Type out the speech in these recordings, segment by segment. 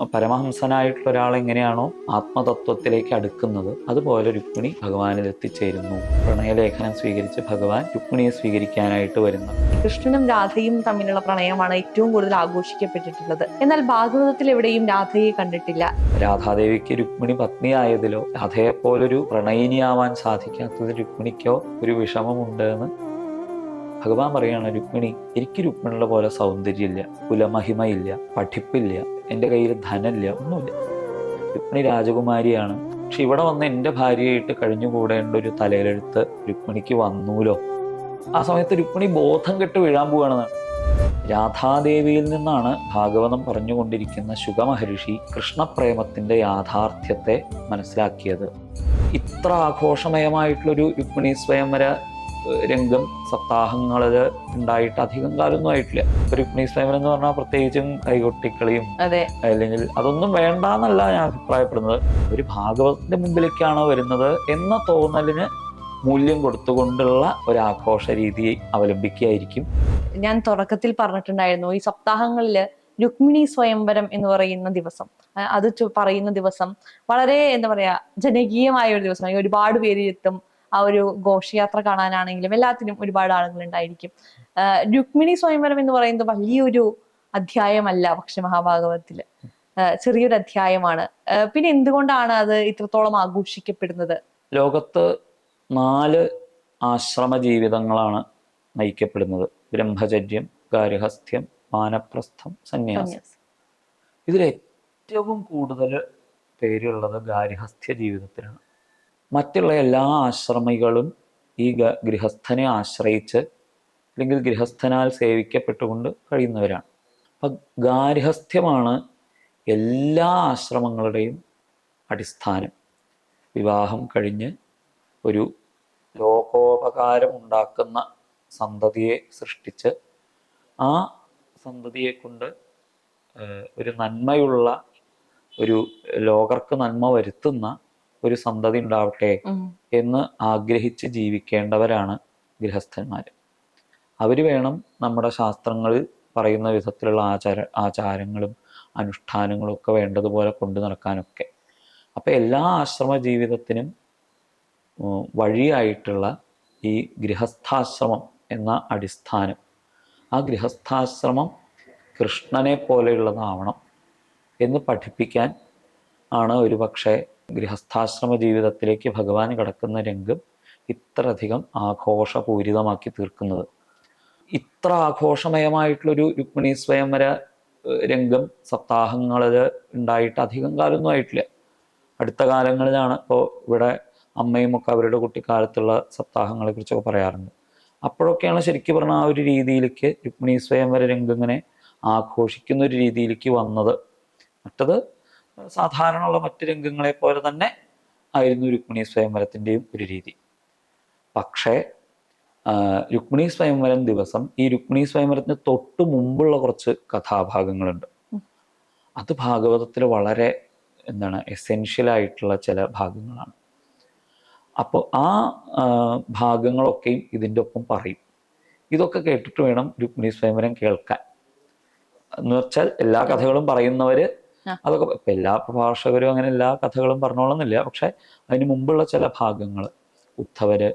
പരമഹംസനായിട്ടുള്ള ഒരാൾ എങ്ങനെയാണോ ആത്മതത്വത്തിലേക്ക് അടുക്കുന്നത് അതുപോലെ രുക്മിണി ഭഗവാനിൽ എത്തിച്ചേരുന്നു. പ്രണയലേഖനം സ്വീകരിച്ച് ഭഗവാൻ രുക്മിണിയെ സ്വീകരിക്കാനായിട്ട് വരുന്നു. കൃഷ്ണനും രാധയും തമ്മിലുള്ള പ്രണയമാണ് ഏറ്റവും കൂടുതൽ ആഘോഷിക്കപ്പെട്ടിട്ടുള്ളത്. എന്നാൽ ഭാഗവതത്തിൽ എവിടെയും രാധയെ കണ്ടിട്ടില്ല. രാധാദേവിക്ക് രുക്മിണി പത്നിയായതിലോ രാധയെ പോലൊരു പ്രണയിനിയാവാൻ സാധിക്കാത്തത് രുക്മിണിക്കോ ഒരു വിഷമമുണ്ട് എന്ന് ഭഗവാൻ പറയുകയാണ് രുക്മിണി എനിക്ക് രുക്മിണിയുടെ പോലെ സൗന്ദര്യമില്ല കുലമഹിമയില്ല പഠിപ്പില്ല എന്റെ കയ്യിൽ ധനമില്ല ഒന്നുമില്ല. രുക്മിണി രാജകുമാരിയാണ്. പക്ഷെ ഇവിടെ വന്ന് എന്റെ ഭാര്യയായിട്ട് കഴിഞ്ഞുകൂടേണ്ട ഒരു തലയിലെടുത്ത് രുക്മിണിക്ക് വന്നൂലോ? ആ സമയത്ത് രുക്മിണി ബോധം കെട്ട് വീഴാൻ പോവുകയാണെന്നാണ് രാധാദേവിയിൽ നിന്നാണ് ഭാഗവതം പറഞ്ഞുകൊണ്ടിരിക്കുന്ന ശുഗമഹർഷി കൃഷ്ണപ്രേമത്തിന്റെ യാഥാർത്ഥ്യത്തെ മനസ്സിലാക്കിയത്. ഇത്ര ആഘോഷമയമായിട്ടുള്ളൊരു രുക്മിണി സ്വയംവര രംഗം സപ്താഹങ്ങളിൽ ഉണ്ടായിട്ട് അധികം കാലമൊന്നും ആയിട്ടില്ല. രുക്മിണി സ്വയംവരം എന്ന് പറഞ്ഞാൽ പ്രത്യേകിച്ചും കൈകൊട്ടിക്കളിയും അല്ലെങ്കിൽ അതൊന്നും വേണ്ടാന്നല്ല ഞാൻ അഭിപ്രായപ്പെടുന്നത്. ഒരു ഭാഗവതത്തിന്റെ മുമ്പിലേക്കാണ് വരുന്നത് എന്ന തോന്നലിന് മൂല്യം കൊടുത്തുകൊണ്ടുള്ള ഒരു ആഘോഷ രീതി അവലംബിക്കുകയായിരിക്കും. ഞാൻ തുടക്കത്തിൽ പറഞ്ഞിട്ടുണ്ടായിരുന്നു ഈ സപ്താഹങ്ങളിൽ രുക്മിണി സ്വയംവരം എന്ന് പറയുന്ന ദിവസം അത് പറയുന്ന ദിവസം വളരെ എന്താ പറയാ ജനകീയമായ ഒരു ദിവസമാണ്. ഒരുപാട് പേര് എത്തും ആ ഒരു ഘോഷയാത്ര കാണാനാണെങ്കിലും എല്ലാത്തിനും ഒരുപാട് ആളുകൾ ഉണ്ടായിരിക്കും രുക്മിണി സ്വയംവരം എന്ന് പറയുന്നത് വലിയൊരു അധ്യായമല്ല പക്ഷെ മഹാഭാഗവതത്തിൽ ചെറിയൊരു അധ്യായമാണ്. പിന്നെ എന്തുകൊണ്ടാണ് അത് ഇത്രത്തോളം ആഘോഷിക്കപ്പെടുന്നത്? ലോകത്ത് നാല് ആശ്രമ ജീവിതങ്ങളാണ് നയിക്കപ്പെടുന്നത്. ബ്രഹ്മചര്യം ഗാർഹസ്ഥ്യം വാനപ്രസ്ഥം സന്യാസം. ഇതിൽ ഏറ്റവും കൂടുതൽ പേരുള്ളത് ഗാർഹസ്ഥ്യ ജീവിതത്തിലാണ്. മറ്റുള്ള എല്ലാ ആശ്രമികളും ഈ ഗൃഹസ്ഥനെ ആശ്രയിച്ച് അല്ലെങ്കിൽ ഗൃഹസ്ഥനാൽ സേവിക്കപ്പെട്ടുകൊണ്ട് കഴിയുന്നവരാണ്. അപ്പം ഗാർഹസ്ഥ്യമാണ് എല്ലാ ആശ്രമങ്ങളുടെയും അടിസ്ഥാനം. വിവാഹം കഴിഞ്ഞ് ഒരു ലോകോപകാരം ഉണ്ടാക്കുന്ന സന്തതിയെ സൃഷ്ടിച്ച് ആ സന്തതിയെ കൊണ്ട് ഒരു നന്മയുള്ള ഒരു ലോകർക്ക് നന്മ വരുത്തുന്ന ഒരു സന്തതി ഉണ്ടാവട്ടെ എന്ന് ആഗ്രഹിച്ച് ജീവിക്കേണ്ടവരാണ് ഗൃഹസ്ഥന്മാർ അവർ വേണം നമ്മുടെ ശാസ്ത്രങ്ങൾ പറയുന്ന വിധത്തിലുള്ള ആചാര ആചാരങ്ങളും അനുഷ്ഠാനങ്ങളും ഒക്കെ വേണ്ടതുപോലെ കൊണ്ടു നടക്കാനൊക്കെ. അപ്പം എല്ലാ ആശ്രമ ജീവിതത്തിനും വഴിയായിട്ടുള്ള ഈ ഗൃഹസ്ഥാശ്രമം എന്ന അടിസ്ഥാനം. ആ ഗൃഹസ്ഥാശ്രമം കൃഷ്ണനെ പോലെയുള്ളതാവണം എന്ന് പഠിപ്പിക്കാൻ ആണ് ഒരു പക്ഷേ ഗൃഹസ്ഥാശ്രമ ജീവിതത്തിലേക്ക് ഭഗവാൻ കടക്കുന്ന രംഗം ഇത്രയധികം ആഘോഷപൂരിതമാക്കി തീർക്കുന്നത്. ഇത്ര ആഘോഷമയമായിട്ടുള്ളൊരു രുക്മിണി സ്വയംവര രംഗം സപ്താഹങ്ങളിൽ ഉണ്ടായിട്ട് അധികം കാലമൊന്നും ആയിട്ടില്ല. അടുത്ത കാലങ്ങളിലാണ് ഇപ്പോൾ ഇവിടെ അമ്മയും ഒക്കെ അവരുടെ കുട്ടിക്കാലത്തുള്ള സപ്താഹങ്ങളെ കുറിച്ചൊക്കെ പറയാറുണ്ട്. അപ്പോഴൊക്കെയാണ് ശരിക്കും പറഞ്ഞാൽ ആ ഒരു രീതിയിലേക്ക് രുക്മിണി സ്വയംവര രംഗം ഇങ്ങനെ ആഘോഷിക്കുന്ന ഒരു രീതിയിലേക്ക് വന്നത്. മറ്റത് സാധാരണയുള്ള മറ്റ് രംഗങ്ങളെ പോലെ തന്നെ ആയിരുന്നു രുക്മിണി സ്വയംവരത്തിന്റെയും ഒരു രീതി. പക്ഷേ രുക്മിണി സ്വയംവരം ദിവസം ഈ രുക്മിണി സ്വയംവരത്തിന് തൊട്ട് മുമ്പുള്ള കുറച്ച് കഥാഭാഗങ്ങളുണ്ട്. അത് ഭാഗവതത്തിൽ വളരെ എന്താണ് എസെൻഷ്യൽ ആയിട്ടുള്ള ചില ഭാഗങ്ങളാണ്. അപ്പോൾ ആ ഭാഗങ്ങളൊക്കെയും ഇതിന്റെ ഒപ്പം പറയും. ഇതൊക്കെ കേട്ടിട്ട് വേണം രുക്മിണി സ്വയംവരം കേൾക്കാൻ. എന്ന് വെച്ചാൽ എല്ലാ കഥകളും പറയുന്നവര് ആ. അതൊക്കെ എല്ലാ പ്രഭാഷകരും അങ്ങനെ എല്ലാ കഥകളും പറഞ്ഞോളന്നില്ല. പക്ഷെ അതിന് മുമ്പുള്ള ചില ഭാഗങ്ങൾ ഉദ്ധവര്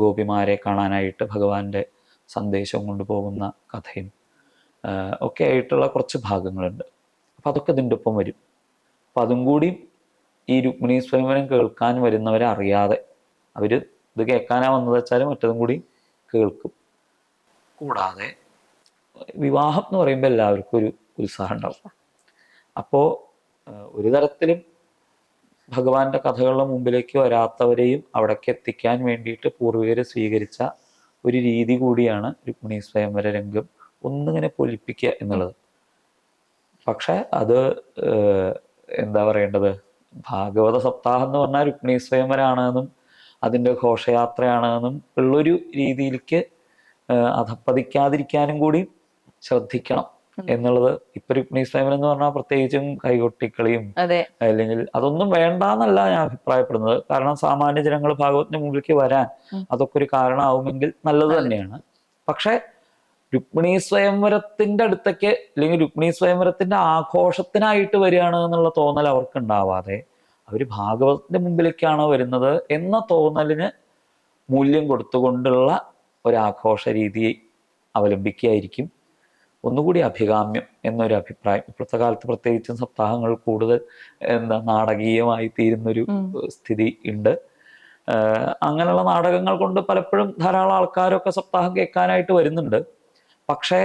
ഗോപിമാരെ കാണാനായിട്ട് ഭഗവാന്റെ സന്ദേശം കൊണ്ടുപോകുന്ന കഥയും ഒക്കെ ആയിട്ടുള്ള കുറച്ച് ഭാഗങ്ങളുണ്ട്. അപ്പം അതൊക്കെ ഇതിന്റെ ഒപ്പം വരും. അപ്പം അതും കൂടി ഈ രുക്മിണി സ്വയംവരം കേൾക്കാൻ വരുന്നവരെ അറിയാതെ അവർ ഇത് കേൾക്കാനാ വന്നത് വെച്ചാൽ മറ്റതും കൂടി കേൾക്കും. കൂടാതെ വിവാഹം എന്ന് പറയുമ്പോൾ എല്ലാവർക്കും ഒരു ഉത്സാഹം ഉണ്ടാവും. അപ്പോൾ ഒരു തരത്തിലും ഭഗവാന്റെ കഥകളുടെ മുമ്പിലേക്ക് വരാത്തവരെയും അവിടേക്ക് എത്തിക്കാൻ വേണ്ടിയിട്ട് പൂർവികർ സ്വീകരിച്ച ഒരു രീതി കൂടിയാണ് രുക്മിണി സ്വയംവര രംഗം ഒന്നിങ്ങനെ പൊലിപ്പിക്കുക എന്നുള്ളത്. പക്ഷെ അത് എന്താ പറയേണ്ടത്? ഭാഗവത സപ്താഹം എന്ന് പറഞ്ഞാൽ രുക്മിണി സ്വയംവരാണെന്നും അതിന്റെ ഘോഷയാത്രയാണെന്നും ഉള്ളൊരു രീതിയിലേക്ക് അധപ്പതിക്കാതിരിക്കാനും കൂടി ശ്രദ്ധിക്കണം. എന്നുള്ളത് ഇപ്പൊ രുക്മിണി സ്വയംവരം എന്ന് പറഞ്ഞാൽ പ്രത്യേകിച്ചും കൈകൊട്ടിക്കളിയും അല്ലെങ്കിൽ അതൊന്നും വേണ്ടാന്നല്ല ഞാൻ അഭിപ്രായപ്പെടുന്നത്. കാരണം സാമാന്യ ജനങ്ങൾ ഭാഗവത്തിന് മുമ്പിലേക്ക് വരാൻ. അതൊക്കെ ഒരു കാരണമാവുമെങ്കിൽ നല്ലത്. തന്നെയാണ്. പക്ഷെ രുക്മിണി സ്വയംവരത്തിന്റെ അടുത്തേക്ക് അല്ലെങ്കിൽ രുക്മിണി സ്വയംവരത്തിന്റെ ആഘോഷത്തിനായിട്ട് വരികയാണ് എന്നുള്ള തോന്നൽ അവർക്ക് ഉണ്ടാവാതെ അവർ ഭാഗവതത്തിന്റെ മുമ്പിലേക്കാണ് വരുന്നത് എന്ന തോന്നലിന് മൂല്യം കൊടുത്തുകൊണ്ടുള്ള ഒരാഘോഷ രീതി അവലംബിക്കുകയായിരിക്കും. ഒന്നുകൂടി അഭികാമ്യം എന്നൊരു അഭിപ്രായം. ഇപ്പോഴത്തെ കാലത്ത് പ്രത്യേകിച്ചും സപ്താഹങ്ങൾ കൂടുതൽ എന്താ നാടകീയമായി തീരുന്നൊരു. സ്ഥിതി ഉണ്ട്. അങ്ങനെയുള്ള നാടകങ്ങൾ കൊണ്ട് പലപ്പോഴും ധാരാളം ആൾക്കാരൊക്കെ സപ്താഹം കേൾക്കാനായിട്ട് വരുന്നുണ്ട്. പക്ഷേ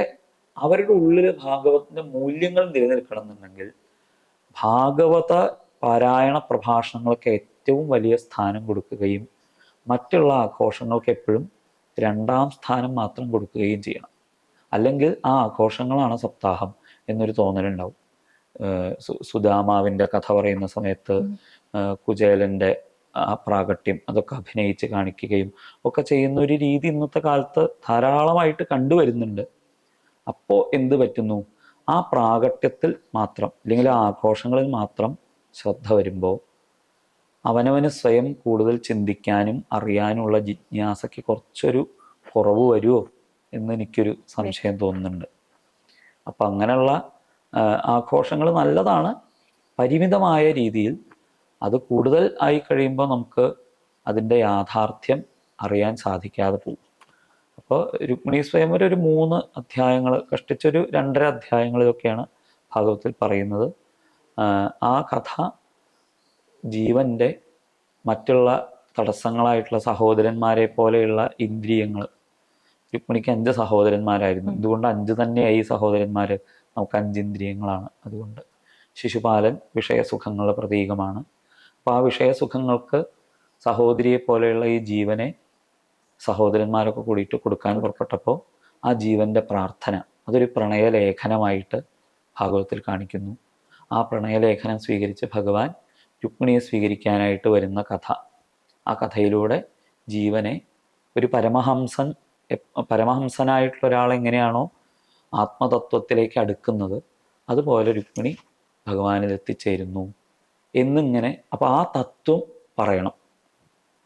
അവരുടെ ഉള്ളിൽ ഭാഗവതത്തിന്റെ മൂല്യങ്ങൾ നിലനിൽക്കണം എന്നുണ്ടെങ്കിൽ ഭാഗവത പാരായണ പ്രഭാഷണങ്ങൾക്ക് ഏറ്റവും വലിയ സ്ഥാനം കൊടുക്കുകയും മറ്റുള്ള ആഘോഷങ്ങൾക്ക് എപ്പോഴും രണ്ടാം സ്ഥാനം മാത്രം കൊടുക്കുകയും ചെയ്യണം. അല്ലെങ്കിൽ ആ ആഘോഷങ്ങളാണ് സപ്താഹം എന്നൊരു തോന്നലുണ്ടാവും. ഏഹ് സുദാമാവിന്റെ കഥ പറയുന്ന സമയത്ത് കുചേലന്റെ ആ പ്രാഗട്യം അതൊക്കെ അഭിനയിച്ച് കാണിക്കുകയും ഒക്കെ ചെയ്യുന്ന ഒരു രീതി ഇന്നത്തെ കാലത്ത് ധാരാളമായിട്ട് കണ്ടുവരുന്നുണ്ട്. അപ്പോൾ എന്ത് പറ്റുന്നു? ആ പ്രാഗട്യത്തിൽ മാത്രം അല്ലെങ്കിൽ ആ ആഘോഷങ്ങളിൽ മാത്രം ശ്രദ്ധ വരുമ്പോൾ അവനവന് സ്വയം കൂടുതൽ ചിന്തിക്കാനും അറിയാനുള്ള ജിജ്ഞാസയ്ക്ക് കുറച്ചൊരു കുറവ് വരുമോ എന്ന് എനിക്കൊരു സംശയം തോന്നുന്നുണ്ട്. അപ്പം അങ്ങനെയുള്ള ആഘോഷങ്ങൾ നല്ലതാണ്. പരിമിതമായ രീതിയിൽ അത് കൂടുതൽ ആയി കഴിയുമ്പോൾ നമുക്ക് അതിന്റെ യാഥാർത്ഥ്യം അറിയാൻ സാധിക്കാതെ പോകും. അപ്പോൾ രുക്മിണി സ്വയംവരം ഒരു മൂന്ന് അധ്യായങ്ങൾ കഷ്ടിച്ചൊരു രണ്ടര അധ്യായങ്ങളിലൊക്കെയാണ് ഭാഗവത്തിൽ പറയുന്നത്. ആ കഥ ജീവന്റെ മറ്റുള്ള തടസ്സങ്ങളായിട്ടുള്ള സഹോദരന്മാരെ പോലെയുള്ള ഇന്ദ്രിയങ്ങൾ രുക്മിണിക്ക് അഞ്ച് സഹോദരന്മാരായിരുന്നു. ഇതുകൊണ്ട് അഞ്ച് തന്നെയായി ഈ സഹോദരന്മാര് നമുക്ക് അഞ്ചിന്ദ്രിയങ്ങളാണ് അതുകൊണ്ട്. ശിശുപാലൻ വിഷയസുഖങ്ങളുടെ പ്രതീകമാണ്. അപ്പോൾ ആ വിഷയസുഖങ്ങൾക്ക് സഹോദരിയെ പോലെയുള്ള ഈ ജീവനെ സഹോദരന്മാരൊക്കെ കൂടിയിട്ട് കൊടുക്കാൻ പുറപ്പെട്ടപ്പോൾ ആ ജീവന്റെ പ്രാർത്ഥന അതൊരു പ്രണയലേഖനമായിട്ട് ഭാഗവതത്തിൽ കാണിക്കുന്നു. ആ പ്രണയലേഖനം സ്വീകരിച്ച് ഭഗവാൻ രുക്മിണിയെ സ്വീകരിക്കാനായിട്ട് വരുന്ന കഥ. ആ കഥയിലൂടെ ജീവനെ ഒരു പരമഹംസൻ പരമഹംസനായിട്ടുള്ള ഒരാൾ എങ്ങനെയാണോ ആത്മതത്വത്തിലേക്ക് അടുക്കുന്നത് അതുപോലെ രുക്മിണി ഭഗവാനിൽ എത്തിച്ചേരുന്നു എന്നിങ്ങനെ. അപ്പോൾ ആ തത്വം പറയണം.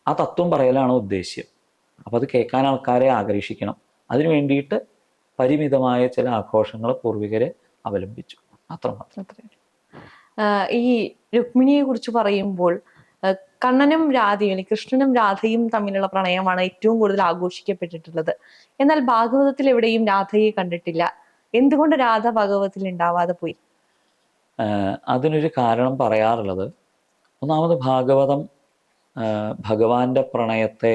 ആ തത്വം പറയലാണ് ഉദ്ദേശ്യം. അപ്പോൾ അത് കേൾക്കാൻ ആൾക്കാരെ ആകർഷിക്കണം. അതിനു വേണ്ടിയിട്ട് പരിമിതമായ ചില ആഘോഷങ്ങൾ പൂർവികരെ അവലംബിച്ചു. അത്രമാത്രം. ഈ രുക്മിണിയെ കുറിച്ച് പറയുമ്പോൾ കണ്ണനും രാധയും അല്ലെങ്കിൽ കൃഷ്ണനും രാധയും തമ്മിലുള്ള പ്രണയമാണ് ഏറ്റവും കൂടുതൽ ആഘോഷിക്കപ്പെട്ടിട്ടുള്ളത്. എന്നാൽ ഭാഗവതത്തിൽ എവിടെയും രാധയെ കണ്ടിട്ടില്ല. എന്തുകൊണ്ട് രാധ ഭാഗവതത്തിൽ ഉണ്ടാവാതെ പോയി? അതിനൊരു കാരണം പറയാറുള്ളത്. ഒന്നാമത് ഭാഗവതം ഭഗവാന്റെ പ്രണയത്തെ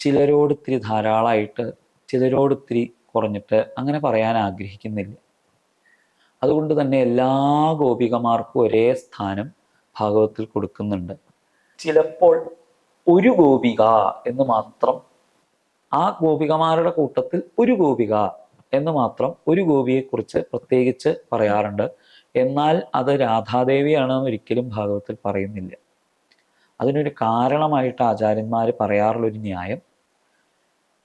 ചിലരോട് ഇത്തിരി ധാരാളമായിട്ട് ചിലരോട് ഇത്തിരി കുറഞ്ഞിട്ട് അങ്ങനെ പറയാൻ ആഗ്രഹിക്കുന്നില്ല. അതുകൊണ്ട് തന്നെ എല്ലാ ഗോപികമാർക്കും ഒരേ സ്ഥാനം ഭാഗവത്തിൽ കൊടുക്കുന്നുണ്ട്. ചിലപ്പോൾ ഒരു ഗോപിക എന്ന് മാത്രം ആ ഗോപികമാരുടെ കൂട്ടത്തിൽ ഒരു ഗോപിക എന്ന് മാത്രം ഒരു ഗോപിയെക്കുറിച്ച് പ്രത്യേകിച്ച് പറയാറുണ്ട്. എന്നാൽ അത് രാധാദേവിയാണെന്ന് ഒരിക്കലും ഭാഗവത്തിൽ പറയുന്നില്ല. അതിനൊരു കാരണമായിട്ട് ആചാര്യന്മാർ പറയാറുള്ള ഒരു ന്യായം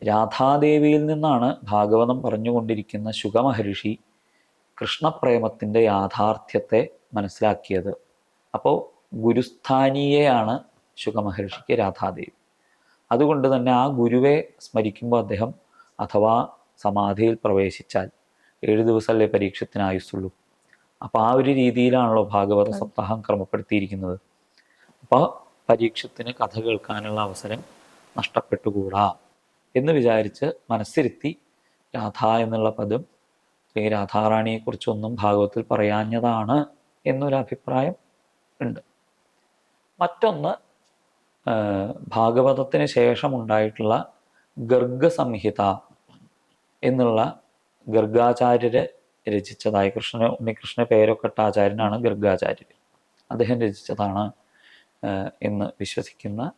രാധാദേവിയിൽ നിന്നാണ് ഭാഗവതം പറഞ്ഞുകൊണ്ടിരിക്കുന്ന ശുഗമഹർഷി കൃഷ്ണപ്രേമത്തിന്റെ യാഥാർത്ഥ്യത്തെ മനസ്സിലാക്കിയത്. അപ്പോൾ ഗുരുസ്ഥാനീയയാണ് ശുഗമഹർഷിക്ക് രാധാദേവി. അതുകൊണ്ട് തന്നെ ആ ഗുരുവെ സ്മരിക്കുമ്പോൾ അദ്ദേഹം അഥവാ സമാധിയിൽ പ്രവേശിച്ചാൽ ഏഴ് ദിവസമല്ലേ പരീക്ഷത്തിന് ആയുസ്സുള്ളൂ അപ്പോൾ ആ ഒരു രീതിയിലാണല്ലോ ഭാഗവത സപ്താഹം ക്രമപ്പെടുത്തിയിരിക്കുന്നത്. അപ്പോൾ പരീക്ഷത്തിന് കഥ കേൾക്കാനുള്ള അവസരം നഷ്ടപ്പെട്ടുകൂടാ എന്ന് വിചാരിച്ച് മനസ്സിരുത്തി രാധ എന്നുള്ള പദം ശ്രീ രാധാറാണിയെക്കുറിച്ചൊന്നും ഭാഗവത്തിൽ പറയാഞ്ഞതാണ് എന്നൊരു അഭിപ്രായം ഉണ്ട്. മറ്റൊന്ന് ഭാഗവതത്തിന് ശേഷമുണ്ടായിട്ടുള്ള ഗർഗസംഹിത എന്നുള്ള ഗർഗാചാര്യര് രചിച്ചതായി കൃഷ്ണ ഉണ്ണികൃഷ്ണ പേരൊക്കെ ഇട്ട ആചാര്യനാണ് ഗർഗാചാര്യർ. അദ്ദേഹം രചിച്ചതാണ് എന്ന് വിശ്വസിക്കുന്ന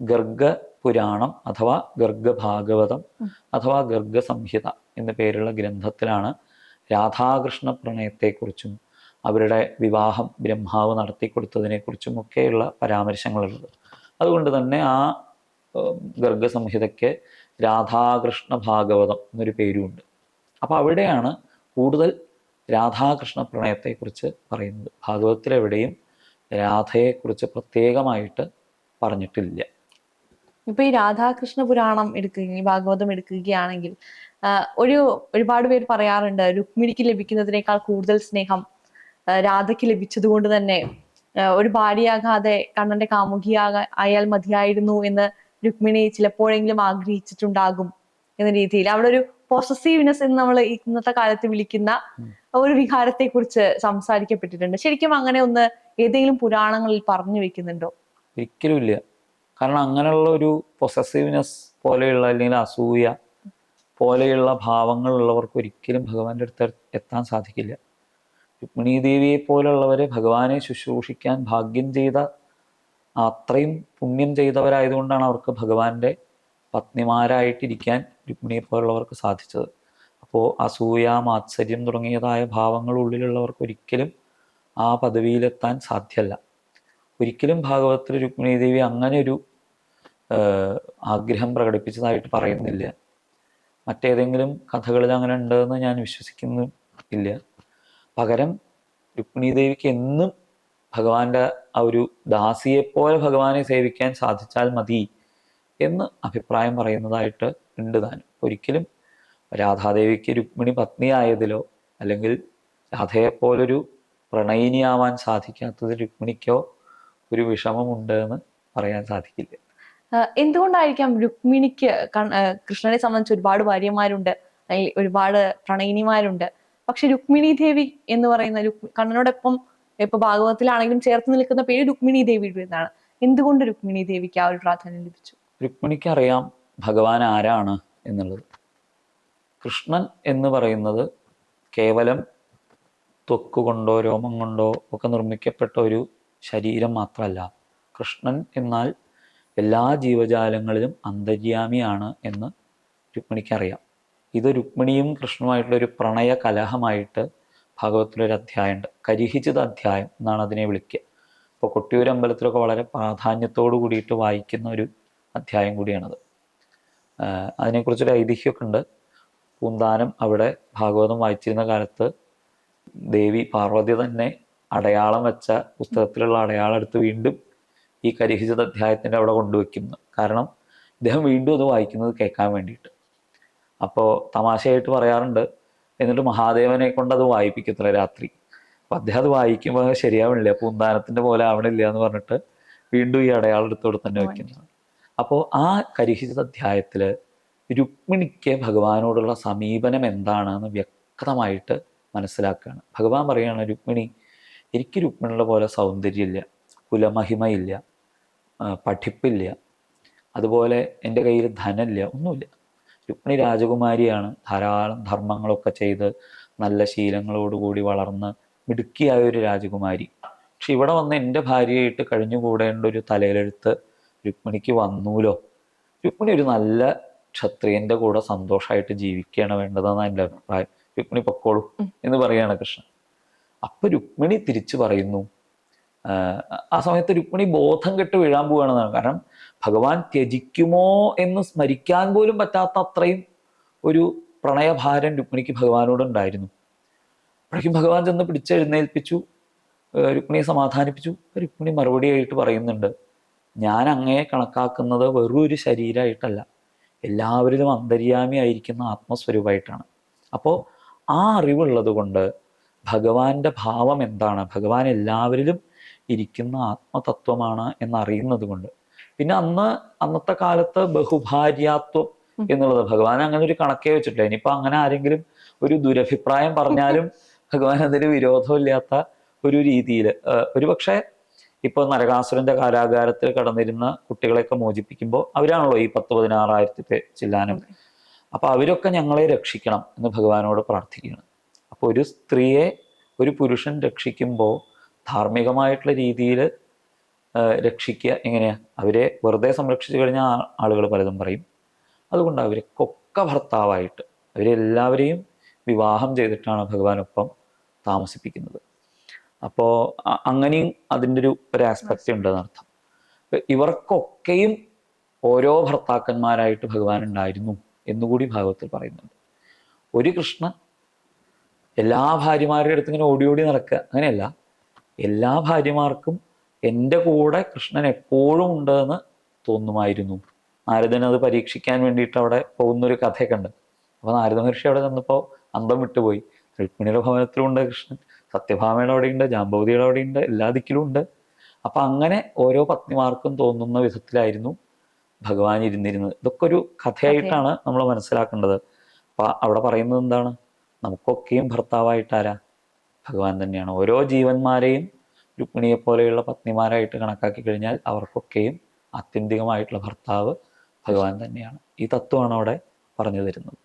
ഗർഗ പുരാണം അഥവാ ഗർഗഭാഗവതം അഥവാ ഗർഗസംഹിത എന്ന പേരുള്ള ഗ്രന്ഥത്തിലാണ് രാധാകൃഷ്ണ പ്രണയത്തെക്കുറിച്ചും അവരുടെ വിവാഹം ബ്രഹ്മാവ് നടത്തി നടത്തിക്കൊടുത്തതിനെക്കുറിച്ചും ഒക്കെയുള്ള പരാമർശങ്ങളുള്ളത്. അതുകൊണ്ട് തന്നെ ആ ഗർഗസംഹിതയ്ക്ക് രാധാകൃഷ്ണ ഭാഗവതം എന്നൊരു പേരുമുണ്ട് അപ്പോൾ അവിടെയാണ് കൂടുതൽ രാധാകൃഷ്ണ പ്രണയത്തെക്കുറിച്ച് പറയുന്നത്. ഭാഗവതത്തിലെവിടെയും രാധയെക്കുറിച്ച് പ്രത്യേകമായിട്ട് പറഞ്ഞിട്ടില്ല. ഇപ്പൊ ഈ രാധാകൃഷ്ണ പുരാണം എടുക്കുകയും ഭാഗവതം എടുക്കുകയാണെങ്കിൽ ഒരു ഒരുപാട് പേര് പറയാറുണ്ട് രുക്മിണിക്ക് ലഭിക്കുന്നതിനേക്കാൾ കൂടുതൽ സ്നേഹം രാധയ്ക്ക് ലഭിച്ചതുകൊണ്ട് തന്നെ ഒരു ഭാര്യയാകാതെ കണ്ണന്റെ കാമുകിയാകാ അയാൾ മതിയായിരുന്നു എന്ന് രുക്മിണി ചിലപ്പോഴെങ്കിലും ആഗ്രഹിച്ചിട്ടുണ്ടാകും എന്ന രീതിയിൽ. അവിടെ ഒരു പോസസീവ്നെസ് എന്ന് നമ്മൾ ഇന്നത്തെ കാലത്ത് വിളിക്കുന്ന ഒരു വികാരത്തെ കുറിച്ച് സംസാരിക്കപ്പെട്ടിട്ടുണ്ട്. ശരിക്കും അങ്ങനെ ഒന്ന് ഏതെങ്കിലും പുരാണങ്ങളിൽ പറഞ്ഞു വെക്കുന്നുണ്ടോ? ഒരിക്കലും ഇല്ല. കാരണം അങ്ങനെയുള്ള ഒരു പൊസസീവ്നെസ് പോലെയുള്ള അല്ലെങ്കിൽ അസൂയ പോലെയുള്ള ഭാവങ്ങളുള്ളവർക്ക് ഒരിക്കലും ഭഗവാന്റെ അടുത്ത് എത്താൻ സാധിക്കില്ല. രുക്മിണീ ദേവിയെ പോലുള്ളവരെ ഭഗവാനെ ശുശ്രൂഷിക്കാൻ ഭാഗ്യം ചെയ്ത അത്രയും പുണ്യം ചെയ്തവരായതുകൊണ്ടാണ് അവർക്ക് ഭഗവാന്റെ പത്നിമാരായിട്ടിരിക്കാൻ രുക്മിണിയെ പോലുള്ളവർക്ക് സാധിച്ചത്. അപ്പോൾ അസൂയ മാത്സര്യം തുടങ്ങിയതായ ഭാവങ്ങൾ ഉള്ളിലുള്ളവർക്ക് ഒരിക്കലും ആ പദവിയിലെത്താൻ സാധ്യല്ല ഒരിക്കലും ഭാഗവതത്തിൽ രുക്മിണി ദേവി അങ്ങനെ ഒരു ആഗ്രഹം പ്രകടിപ്പിച്ചതായിട്ട് പറയുന്നില്ല. മറ്റേതെങ്കിലും കഥകളിൽ അങ്ങനെ ഉണ്ടെന്ന് ഞാൻ വിശ്വസിക്കുന്നു ഇല്ല. പകരം രുക്മിണി ദേവിക്ക് എന്നും ഭഗവാന്റെ ആ ഒരു ദാസിയെപ്പോലെ ഭഗവാനെ സേവിക്കാൻ സാധിച്ചാൽ മതി എന്ന് അഭിപ്രായം പറയുന്നതായിട്ട് ഉണ്ട് താനും. ഒരിക്കലും രാധാദേവിക്ക് രുക്മിണി പത്നിയായതിലോ അല്ലെങ്കിൽ രാധയെപ്പോലൊരു പ്രണയിനിയാവാൻ സാധിക്കാത്തത് രുക്മിണിക്കോ ഒരു വിഷമമുണ്ട് എന്ന് പറയാൻ സാധിക്കില്ല. എന്തുകൊണ്ടായിരിക്കാം രുക്മിണിക്ക് കൃഷ്ണനെ സംബന്ധിച്ച് ഒരുപാട് ഭാര്യമാരുണ്ട് അല്ലെങ്കിൽ ഒരുപാട് പ്രണയിനിമാരുണ്ട്? പക്ഷെ രുക്മിണി ദേവി എന്ന് പറയുന്ന കണ്ണനോടൊപ്പം ഇപ്പൊ ഭാഗവതത്തിലാണെങ്കിലും ചേർത്ത് നിൽക്കുന്ന പേര് രുക്മിണി ദേവിയുടെ എന്നാണ് എന്തുകൊണ്ട് രുക്മിണി ദേവിക്ക് ആ ഒരു പ്രാധാന്യം ലഭിച്ചു? രുക്മിണിക്ക് അറിയാം ഭഗവാൻ ആരാണ് എന്നുള്ളത്. കൃഷ്ണൻ എന്ന് പറയുന്നത് കേവലം ത്വക്ക് കൊണ്ടോ രോമം കൊണ്ടോ ഒക്കെ നിർമ്മിക്കപ്പെട്ട ഒരു ശരീരം മാത്രമല്ല. കൃഷ്ണൻ എന്നാൽ എല്ലാ ജീവജാലങ്ങളിലും അന്തര്യാമിയാണ് എന്ന് രുക്മിണിക്കറിയാം. ഇത് രുക്മിണിയും കൃഷ്ണനുമായിട്ടുള്ള ഒരു പ്രണയ കലഹമായിട്ട് ഭാഗവത്തിലൊരു അധ്യായമുണ്ട്. കരിഹിച്ചിത അധ്യായം എന്നാണ് അതിനെ വിളിക്കുക. ഇപ്പോൾ കൊട്ടിയൂർ അമ്പലത്തിലൊക്കെ വളരെ പ്രാധാന്യത്തോടു കൂടിയിട്ട് വായിക്കുന്ന ഒരു അധ്യായം കൂടിയാണത്. അതിനെക്കുറിച്ചൊരു ഐതിഹ്യമൊക്കെ ഉണ്ട് പൂന്താനം അവിടെ ഭാഗവതം വായിച്ചിരുന്ന കാലത്ത് ദേവി പാർവതി തന്നെ അടയാളം വെച്ച പുസ്തകത്തിലുള്ള അടയാളം എടുത്ത് വീണ്ടും ഈ കരിഹിചിത അധ്യായത്തിന്റെ അവിടെ കൊണ്ടുവയ്ക്കുന്നു. കാരണം ഇദ്ദേഹം വീണ്ടും അത് വായിക്കുന്നത് കേൾക്കാൻ വേണ്ടിയിട്ട്. അപ്പോൾ തമാശയായിട്ട് പറയാറുണ്ട്. എന്നിട്ട് മഹാദേവനെ കൊണ്ട് അത് വായിപ്പിക്കത്തില്ല രാത്രി. അപ്പം അദ്ദേഹം അത് വായിക്കുമ്പോൾ ശരിയാവണില്ല. പൂന്താനത്തിന്റെ പോലെ ആവണില്ല എന്ന് പറഞ്ഞിട്ട് വീണ്ടും ഈ അടയാളം എടുത്തോടെ തന്നെ വയ്ക്കുന്നതാണ് അപ്പോൾ ആ കരിഹിത അധ്യായത്തിൽ രുക്മിണിക്ക് ഭഗവാനോടുള്ള സമീപനം എന്താണെന്ന് വ്യക്തമായിട്ട് മനസ്സിലാക്കുകയാണ് ഭഗവാൻ പറയുകയാണ് രുക്മിണി എനിക്ക് രുക്മിണിയുടെ പോലെ സൗന്ദര്യമില്ല കുലമഹിമയില്ല പഠിപ്പില്ല അതുപോലെ എന്റെ കയ്യിൽ ധനമില്ല ഒന്നുമില്ല. രുക്മിണി രാജകുമാരിയാണ് ധാരാളം ധർമ്മങ്ങളൊക്കെ ചെയ്ത് നല്ല ശീലങ്ങളോടുകൂടി വളർന്ന് മിടുക്കിയായ ഒരു രാജകുമാരി. പക്ഷെ ഇവിടെ വന്ന് എന്റെ ഭാര്യയായിട്ട് കഴിഞ്ഞുകൂടേണ്ട ഒരു തലയിലെഴുത്ത് രുക്മിണിക്ക് വന്നൂലോ? രുക്മിണി ഒരു നല്ല ക്ഷത്രിയന്റെ കൂടെ സന്തോഷമായിട്ട് ജീവിക്കുകയാണ് വേണ്ടതെന്നാണ് എന്റെ അഭിപ്രായം. രുക്മിണി പൊക്കോളൂ എന്ന് പറയാണ് കൃഷ്ണൻ. അപ്പൊ രുക്മിണി തിരിച്ചു പറയുന്നു ആ സമയത്ത് രുക്മിണി ബോധം കെട്ട് വീഴാൻ പോവുകയാണെന്നാണ്. കാരണം ഭഗവാൻ ത്യജിക്കുമോ എന്ന് സ്മരിക്കാൻ പോലും പറ്റാത്ത അത്രയും ഒരു പ്രണയഭാരം രുക്മിണിക്ക് ഭഗവാനോടുണ്ടായിരുന്നു അപ്പോഴേക്കും ഭഗവാൻ ചെന്ന് പിടിച്ചെഴുന്നേൽപ്പിച്ചു. രുക്മിണിയെ സമാധാനിപ്പിച്ചു. രുക്മിണി മറുപടി ആയിട്ട് പറയുന്നുണ്ട് ഞാൻ അങ്ങയെ കണക്കാക്കുന്നത് വെറും ഒരു ശരീരമായിട്ടല്ല എല്ലാവരിലും അന്തര്യാമി ആയിരിക്കുന്ന ആത്മസ്വരൂപമായിട്ടാണ്. അപ്പോൾ ആ അറിവുള്ളത് കൊണ്ട് ഭഗവാന്റെ ഭാവം എന്താണ്? ഭഗവാൻ എല്ലാവരിലും ഇരിക്കുന്ന ആത്മതത്വമാണ് എന്നറിയുന്നത് കൊണ്ട് പിന്നെ അന്ന് അന്നത്തെ കാലത്ത് ബഹുഭാര്യാത്വം എന്നുള്ളത് ഭഗവാൻ അങ്ങനെ ഒരു കണക്കേ വെച്ചിട്ടില്ല. ഇനിയിപ്പോ അങ്ങനെ ആരെങ്കിലും ഒരു ദുരഭിപ്രായം പറഞ്ഞാലും ഭഗവാൻ അതിന് വിരോധമില്ലാത്ത ഒരു രീതിയിൽ ഒരു പക്ഷേ ഇപ്പൊ നരകാസുരന്റെ കാലാകാരത്തിൽ കടന്നിരുന്ന കുട്ടികളെയൊക്കെ മോചിപ്പിക്കുമ്പോൾ അവരാണല്ലോ ഈ പത്ത് പതിനാറായിരത്തി പേ ചില്ലാനും. അപ്പൊ അവരൊക്കെ ഞങ്ങളെ രക്ഷിക്കണം എന്ന് ഭഗവാനോട് പ്രാർത്ഥിക്കുകയാണ്. അപ്പോൾ ഒരു സ്ത്രീയെ ഒരു പുരുഷൻ രക്ഷിക്കുമ്പോൾ ധാർമ്മികമായിട്ടുള്ള രീതിയിൽ രക്ഷിക്കുക എങ്ങനെയാണ് അവരെ വെറുതെ സംരക്ഷിച്ചു കഴിഞ്ഞാൽ ആളുകൾ പലതും പറയും. അതുകൊണ്ട് അവരെ കൊക്ക ഭർത്താവായിട്ട് അവരെല്ലാവരെയും വിവാഹം ചെയ്തിട്ടാണ് ഭഗവാനൊപ്പം താമസിപ്പിക്കുന്നത്. അപ്പോൾ അങ്ങനെയും അതിന്റെ ഒരു ഒരു ആസ്പെക്റ്റ് ഉണ്ട് എന്നർത്ഥം. ഇപ്പൊ ഇവർക്കൊക്കെയും ഓരോ ഭർത്താക്കന്മാരായിട്ട് ഭഗവാൻ ഉണ്ടായിരുന്നു എന്നുകൂടി ഭാഗവത്തിൽ പറയുന്നുണ്ട്. ഒരു കൃഷ്ണ എല്ലാ ഭാര്യമാരുടെ അടുത്ത് ഇങ്ങനെ ഓടി ഓടി നടക്കുക അങ്ങനെയല്ല. എല്ലാ ഭാര്യമാർക്കും എന്റെ കൂടെ കൃഷ്ണൻ എപ്പോഴും ഉണ്ടെന്ന് തോന്നുമായിരുന്നു. നാരദൻ അത് പരീക്ഷിക്കാൻ വേണ്ടിയിട്ട് അവിടെ പോകുന്നൊരു കഥയൊക്കെ ഉണ്ട്. അപ്പോൾ നാരദ മഹർഷി അവിടെ ചെന്നപ്പോൾ അന്തം വിട്ടുപോയി. രുക്മിണിയുടെ ഭവനത്തിലുണ്ട് കൃഷ്ണൻ. സത്യഭാമയുടെ അവിടെയുണ്ട് ജാമ്പവതിയുടെ അവിടെയുണ്ട് എല്ലാ ദിക്കിലും ഉണ്ട്. അപ്പം അങ്ങനെ ഓരോ പത്നിമാർക്കും തോന്നുന്ന വിധത്തിലായിരുന്നു ഭഗവാൻ ഇരുന്നിരുന്നത്. ഇതൊക്കെ ഒരു കഥയായിട്ടാണ് നമ്മൾ മനസ്സിലാക്കേണ്ടത്. അപ്പം അവിടെ പറയുന്നത് എന്താണ്? നമുക്കൊക്കെയും ഭർത്താവായിട്ടാരാ? ഭഗവാൻ തന്നെയാണ്. ഓരോ ജീവന്മാരെയും രുക്മിണിയെ പോലെയുള്ള പത്നിമാരായിട്ട് കണക്കാക്കി കഴിഞ്ഞാൽ അവർക്കൊക്കെയും ആത്യന്തികമായിട്ടുള്ള ഭർത്താവ് ഭഗവാൻ തന്നെയാണ്. ഈ തത്വമാണ് അവിടെ പറഞ്ഞു തരുന്നത്.